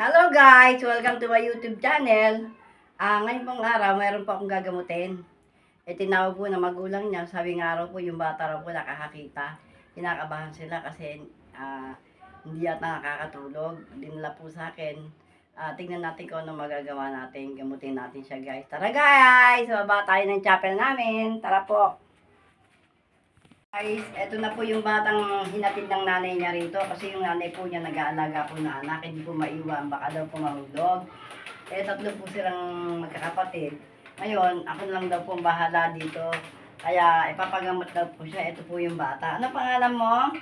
Hello guys! Welcome to my YouTube channel. Ah, ngayon pong araw, mayroon po akong gagamutin. E tinawag po ng magulang niya, sabi nga raw po yung bata raw po nakakakita. Kinakabahan sila kasi ah, hindi yata nakakatulog. Dinala po sa akin. Ah, tingnan natin kung ano magagawa natin. Gamutin natin siya guys. Tara guys! Baba tayo ng chapel namin. Tara po! Guys, eto na po yung batang hinatid ng nanay niya rito kasi yung nanay po niya nag-aalaga po na anak, hindi po maiwan, baka daw po mahulog. Eh, tatlo po silang magkakapatid. Ngayon, ako lang daw po bahala dito. Kaya ipapagamot daw po siya. Ito po yung bata. Ano pangalan mo?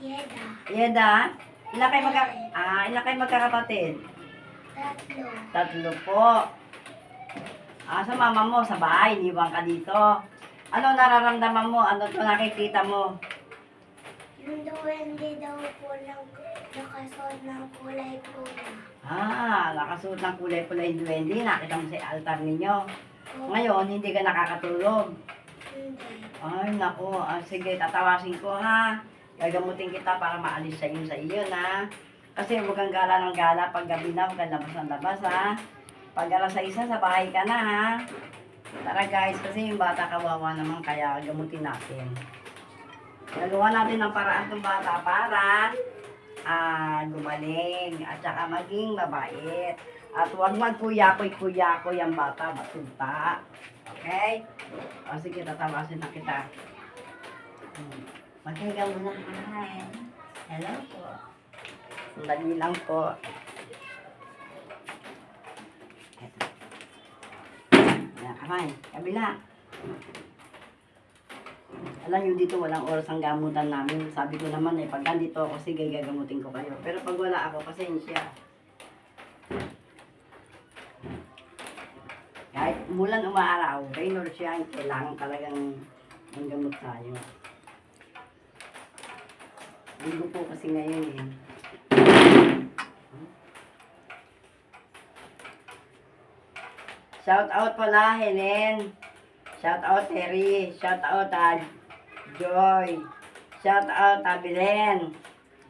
Yeda. Yeda? Ilan kayo, magka ah, ilan kayo magkakapatid? Tatlo. Tatlo po. Ah, sa mama mo, sa bahay, iniwan ka dito. Ano nararamdaman mo? Ano to nakikita mo? Yung duwende daw po lang nakasuot ng kulay pula. Ah, nakasuot ng kulay-kulay duwende. Nakita mo sa altar ninyo. O, Ngayon, hindi ka nakakatulog. hindi. Ay, naku. Ah, sige, tatawasin ko ha. Gagamutin kita para maalis sa iyo sa iyo na. Kasi huwag kang gala ng gala pag gabi na, huwag kang labas ng labas ha. Pag alas sa isa, sa bahay ka na ha. Tara guys, kasi yung bata kawawa naman, kaya gamutin natin. Nagawa natin ng paraan ng bata para ah, gumaling at saka maging mabait. At huwag magkuya-kuy-kuya-kuy ang bata, matuta. Okay? O sige, tatawasin na kita. Hmm. Maghiga muna. Hi. Hello po. Sandali lang po. Eto. Kamay. Kabila. Alam nyo dito walang oras ang gamutan namin. Sabi ko naman eh, pag nandito ako, sige gagamutin ko kayo. Pero pag wala ako, pasensya. Kahit mulan umaaraw, rain or shine, kailangan talagang manggamot tayo. Linggo po kasi ngayon eh. Shout out pala, Helen. Shout out, Terry. Shout out, ah, Joy. Shout out, ah, Belen.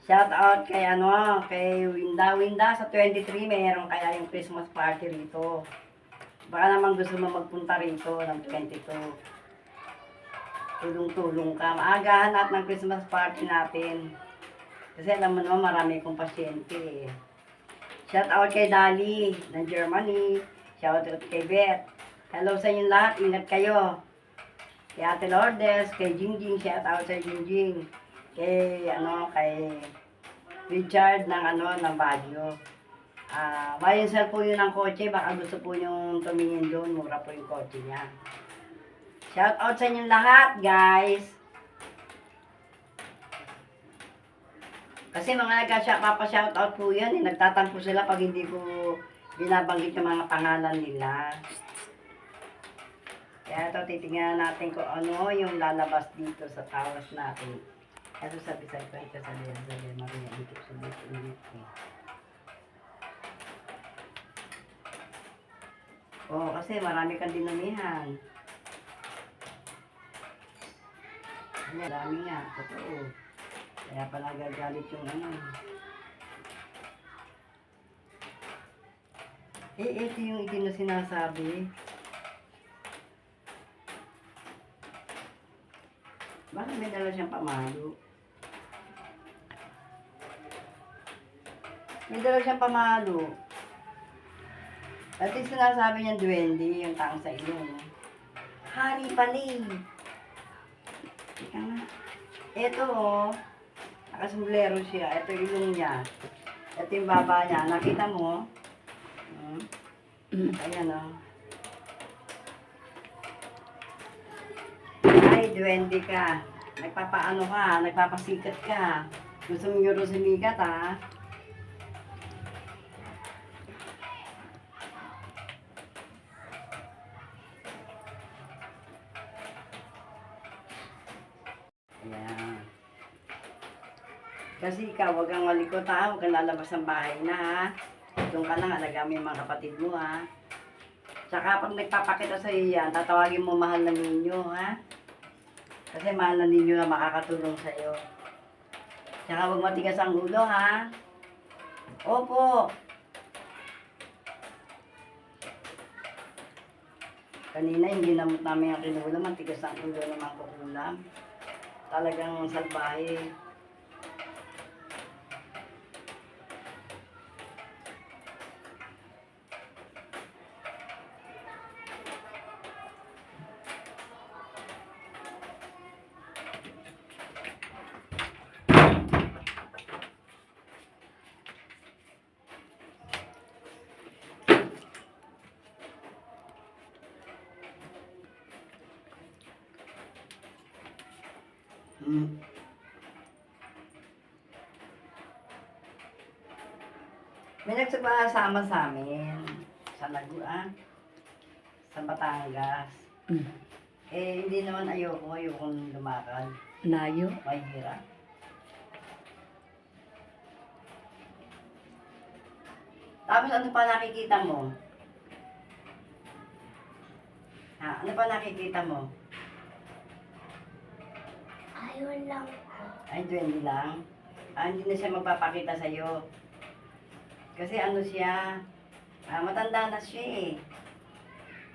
Shout out kay ano, kay Winda. Winda, sa 23, mayroon kaya yung Christmas party rito. Baka naman gusto mo magpunta rito ng 22. Tulong-tulong ka. Maagahan natin ng Christmas party natin. Kasi alam mo naman, marami kong pasyente eh. Shout out kay Dali ng Germany. Shout out kay Beth. Hello sa inyo lahat. Ingat kayo. Kay Ate Lourdes, kay Jingjing. Shout out sa Jingjing. Kay, ano, kay Richard ng, ano, ng Baguio. Ah, uh, sir po yun ng kotse. Baka gusto po yung tumingin doon. Mura po yung kotse niya. Shout out sa inyo lahat, guys. Kasi mga nagka papa-shoutout po yan, eh. nagtatampo sila pag hindi ko binabanggit yung mga pangalan nila. Kaya ito, titingnan natin kung ano yung lalabas dito sa tawas natin. Ito sabi-sabi ko, ito sabi, sabi, Maria, dito sabi, dito. Oo, kasi marami kang dinamihan. Marami nga, totoo. Kaya pala gagalit yung ano. Eh, ito yung itin na sinasabi. Bakit may dala siyang pamalo? May dala siyang pamalo. At yung sinasabi niyang duwende, yung taong sa iyo. no? Hari pali. Ika nga. Ito, oh. Nakasumblero siya. Ito yung ilong niya. Ito yung baba niya. Nakita mo? Hmm? Ayan o. Ay, duwende ka. Nagpapaano ka. Nagpapasikat ka. Gusto mo yung sumikat ha? Ayan. Kasi ikaw, huwag kang malikot ha, huwag kang lalabas ng bahay na ha. Doon ka lang, alagaan mo mga kapatid mo ha. Tsaka pag nagpapakita sa iyo yan, tatawagin mo mahal na ninyo ha. Kasi mahal na ninyo na makakatulong sa iyo. Tsaka huwag matigas ang ulo ha. Opo. Kanina hindi naman namin ang kinulam. Ang tigas ang ulo naman kukulam. Talagang salbahe. Hmm. May nagsasama sa amin sa Laguan, sa Batangas. Mm. Eh, hindi naman ayoko, ayokong lumakad. Layo. Mahirap. Tapos ano pa nakikita mo? Ha, ano pa nakikita mo? Ayun lang. Ay, duwende lang. Ah, hindi na siya magpapakita sa'yo. Kasi ano siya, ah, matanda na siya eh.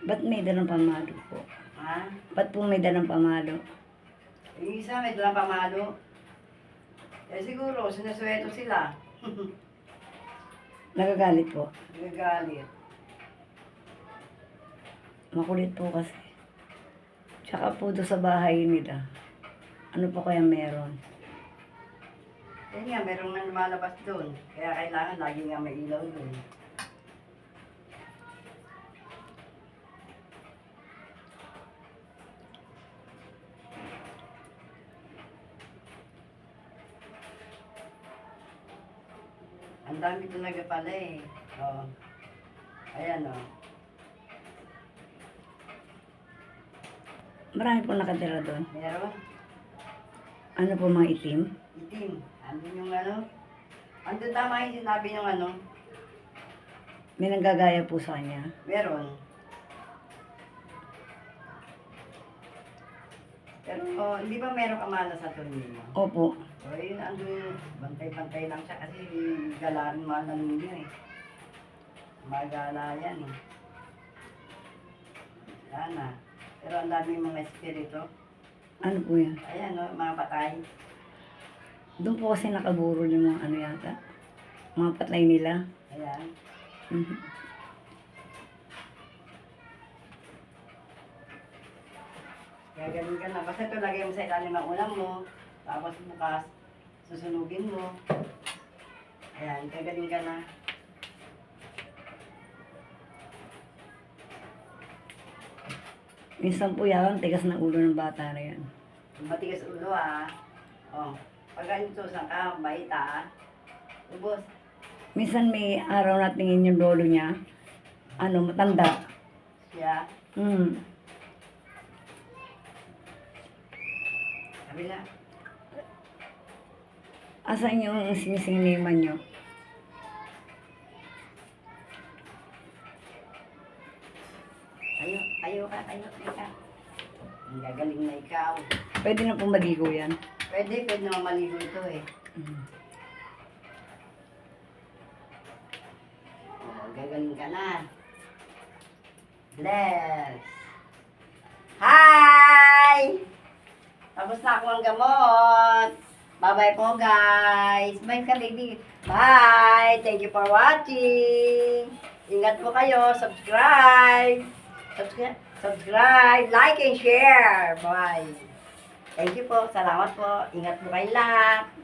Ba't may dalang pamalo po? Ha? Ba't po may dalang pamalo? Yung isa may dalang pamalo. Eh siguro, sinasweto sila. Nagagalit po. Nagagalit. Makulit po kasi. Tsaka po doon sa bahay nila. Ano pa kaya meron? Yan nga, merong nang lumalabas doon. Kaya kailangan lagi nga may ilaw doon. Ang dami talaga pala eh. Oo. Ayan o. Marami po nakatira doon. Meron. Ano po mga itim? Itim. Andun yung ano. Andun tama yung sinabi yung ano. May nanggagaya po sa kanya. Meron. Pero oh, hindi ba meron kamala sa Tonino? Opo. O yun, andun, bantay-bantay lang siya kasi galarin mahal ninyo eh. Magala yan eh. Sana. Pero ang dami mga espiritu. Ano po yan? Ayan o, mga patay. Doon po kasi nakaburo yung mga ano yata. Mga patlay nila. Ayan. Mhm. Gagaling ka na. Basta ito lagay mo sa ilalim ng ulam mo. Tapos bukas, susunugin mo. Ayan, gagaling ka na. Minsan po yan, tigas ng ulo ng bata na yan. Matigas ulo ah. Oh, pag ganito sa ka, bait ah. Ubos. Minsan may araw na tingin yung lolo niya. Ano, matanda. Siya. Hmm. Kabila. Asan yung sinisiniman nyo? Ayo, ayo ka, ayo, ayo ka. Ang gagaling na ikaw. Pwede na po maligo yan. Pwede, pwede naman maligo ito eh. Mhm. Oh, gagaling ka na. Bless. Hi! Tapos na ako ang gamot. Bye-bye po, guys. Bye ka, baby. Bye! Thank you for watching. Ingat po kayo. Subscribe. Subscribe. Subscribe. Like and share. Bye. Thank you po. Salamat po. Ingat po kayo lahat.